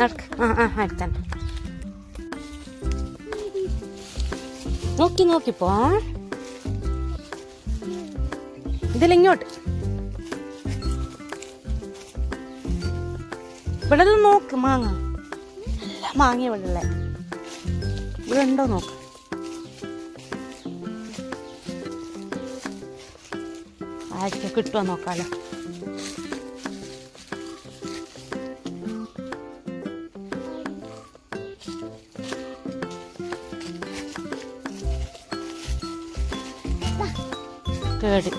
നടക്ക് ആ ആ അടുത്തന്നെ നോക്കി നോക്കിപ്പോ ഇതിലിങ്ങോട്ട് ഇവിടെ നോക്ക് മാങ്ങ. നല്ല മാങ്ങ ഇവിടെ ഉള്ളെ ഇവിടെ ഉണ്ടോ നോക്ക്. ആഴ്ച കിട്ടുമോ നോക്കാലോ. കേട്.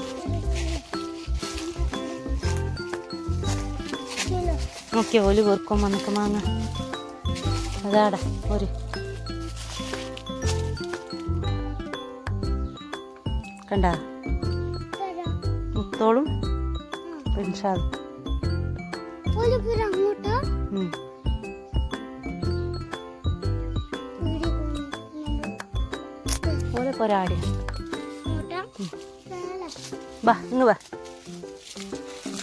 നോക്കി ഓൽ വെറുക്കും നമുക്ക് മാങ്ങ. അതാടാ ഒരു. കണ്ട? മുത്തോളും ഉം. ഓലെ പോരാടി ബാ ഇങ്ങ് വാ.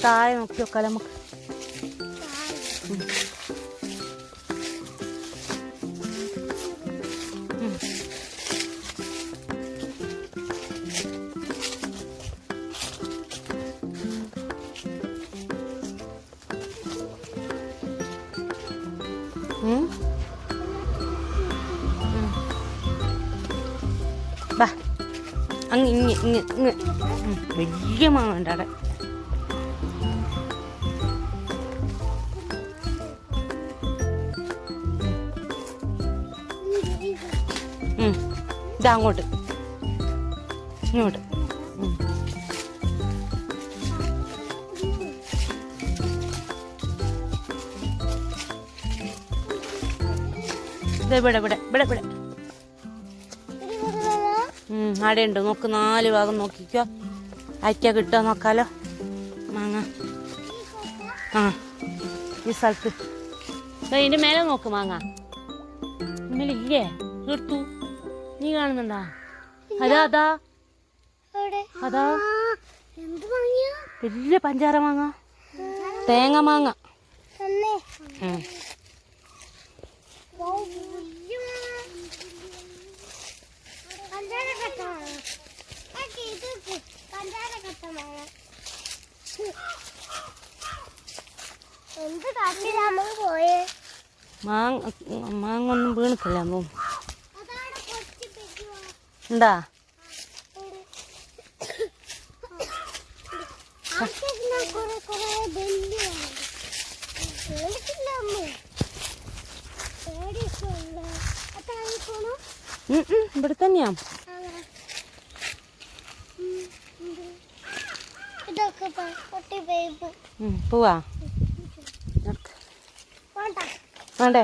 താഴെ നോക്കി നോക്കാലോ നമുക്ക്. ഉം. അങ്ങ് ഇങ്ങ് ഇങ്ങ് ഇങ്ങ് വലിയ മാവുണ്ട് അവിടെ. ഇതാ അങ്ങോട്ട്. ഇങ്ങോട്ട്. ഇവിടെ ഇവിടെ ഇവിടെ ഇവിടെ. ഉണ്ട് നോക്ക് നാല് ഭാഗം നോക്കിക്കോ. അയക്ക കിട്ടുക നോക്കാലോ? മാങ്ങ. ആ ഈ സ്ഥലത്ത്. ദേ ഇതിന്റെ മേലെ നോക്ക് മാങ്ങ. ഇല്ലേ എടുത്തു. നീ കാണുന്നുണ്ടാ? അതാ അതാ. അതാ. വലിയ പഞ്ചാര മാങ്ങ. തേങ്ങ മാങ്ങ. എന്ത് കാട്ടി നമ്മൾ പോയേ മാങ്ങ മാങ്ങ ഒന്നും വീണിട്ടില്ല എന്താ ഇവിടെ തന്നെയാണ് പെരുവാ പോവാ. വേണ്ട.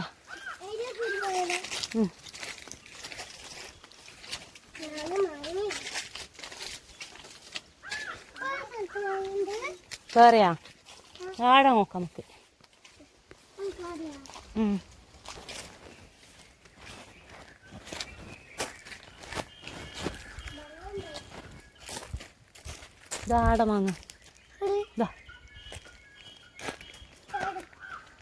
വേറെയാ ആടെ നോക്കാം നമുക്ക്. ഉം. ഇതാ ആടെ മാങ്ങ ഇതാ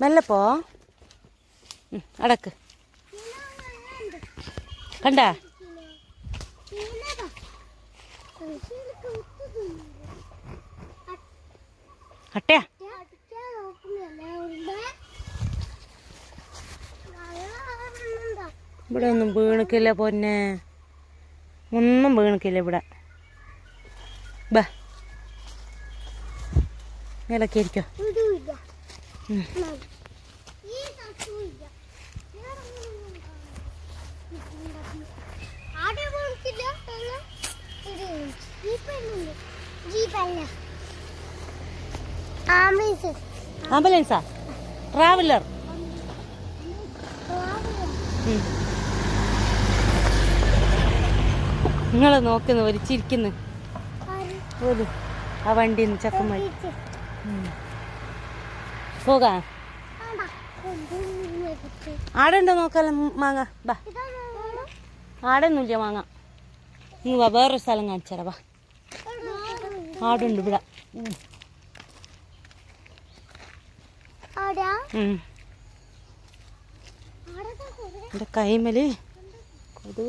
മെല്ലെ പോ അടക്ക്. കണ്ട? കട്ടയാ? ഇവിടെ ഒന്നും വീണക്കില്ല പൊന്നെ. ഒന്നും വീണക്കില്ല ഇവിടെ. ബാ. മേലൊക്കെ ഇരിക്കോ. ആംബുലൻസ്? ട്രാവലർ. നിങ്ങൾ നോക്കുന്നു ഒരു ചിരിക്കുന്നു ഒരു ആ വണ്ടി ചക്കന്മാർ പോകാ. ആടെ ഉണ്ടോ നോക്കാലോ മാങ്ങ. ബാ. ആടെ ഒന്നുമില്ല മാങ്ങ. നീ വാ വേറൊരു സ്ഥലം കാണിച്ചാ വാ. ആടുണ്ട് ഇവിടെ. എന്റെ എന്റെ കൈമൽ കൊതുക്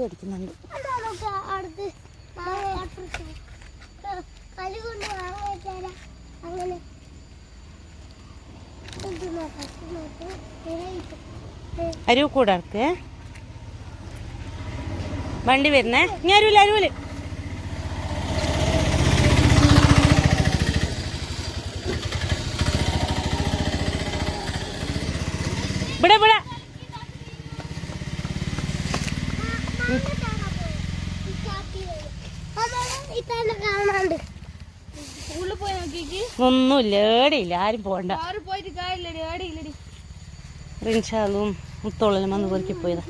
വെച്ചാലാ അങ്ങനെ ഇത് നോക്കാം, ഇത് നോക്കാം. ദേ ഇത്. ദേ, അരുവ് കൂടെ ഇറക്ക്. വണ്ടി വരുന്നേ. ഇനി അരുവില്ല അരുവിൽ ഇവിടെ ഇവിടെ. ഒന്നുമില്ല ഏടിയില്ല ആരും പോകണ്ട. റിൻഷാലും മുത്തോളനും വന്ന് പൊറുക്കി പോയതാ.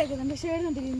എഴുതുന്നുണ്ട്